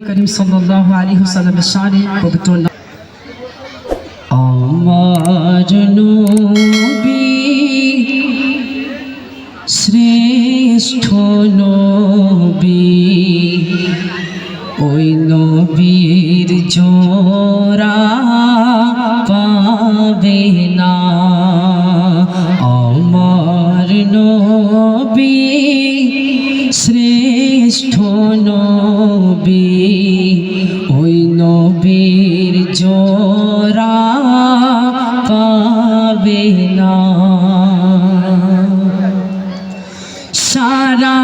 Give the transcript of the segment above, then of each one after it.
করিম সাল্লাল্লাহু আলাইহি ওয়াসাল্লামের শানে পবিত্র আমার নবী শ্রেষ্ঠ নবী ওই নবীর জোড়া ওই নবীর জোরা পাবে না। সারা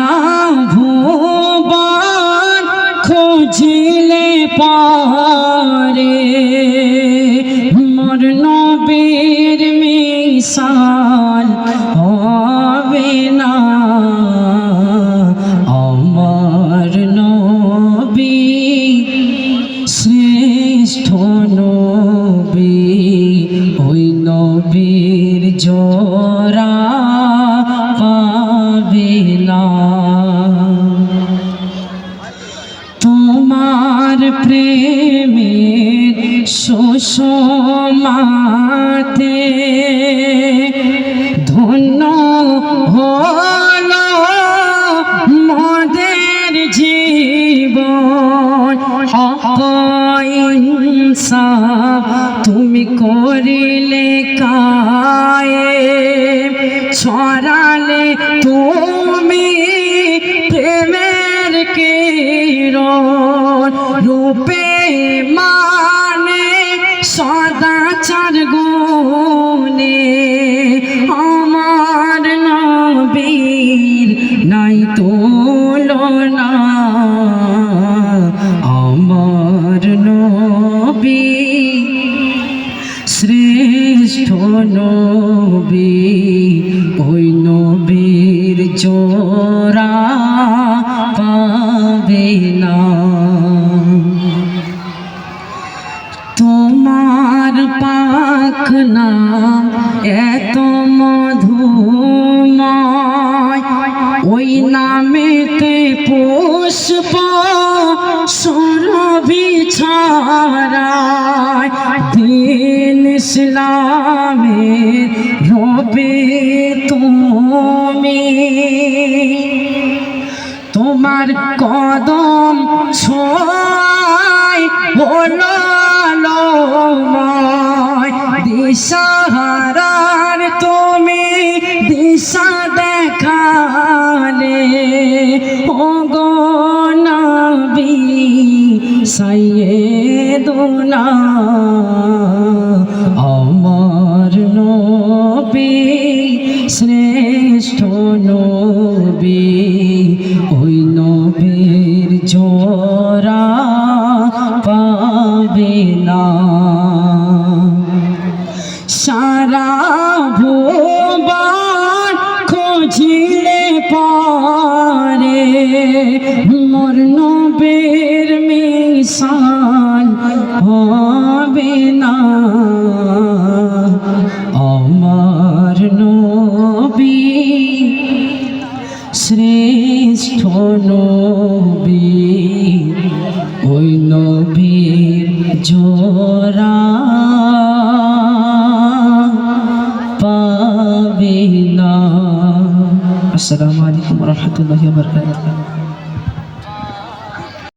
ভুবন খুঁজিলে পারে মোর নবীর মিশাল। হবে জোড়া পাবে না তোমার প্রেমের সুষমাতে ইনসাফ তুমি করিলে কায়ে ছড়ালে তুমি প্রেমের কিরণ। রূপে মানে সদাচার গুণে ওই নবীর জোড়া পাবে না। তোমার পাখ নাম এত মধুময়, ওই নামেতে পুষ্প সুরভি ছড়ায়। দিন ইসলামের রবে তুমি। তোমার কদম ছোঁয় হলো দিশাহারার তুমি দিশা দেখালে। ও সাইয়েদুনা আমার শ্রেষ্ঠ নবী ওই নবীর জোড়া পাবে না। সারা ভোবার খোঁজিলে পারে মোর নবীর মিশাল ওই নবীর জোরা পাবে না। আসসালামু আলাইকুম রহমতুল্লাহ বরকাত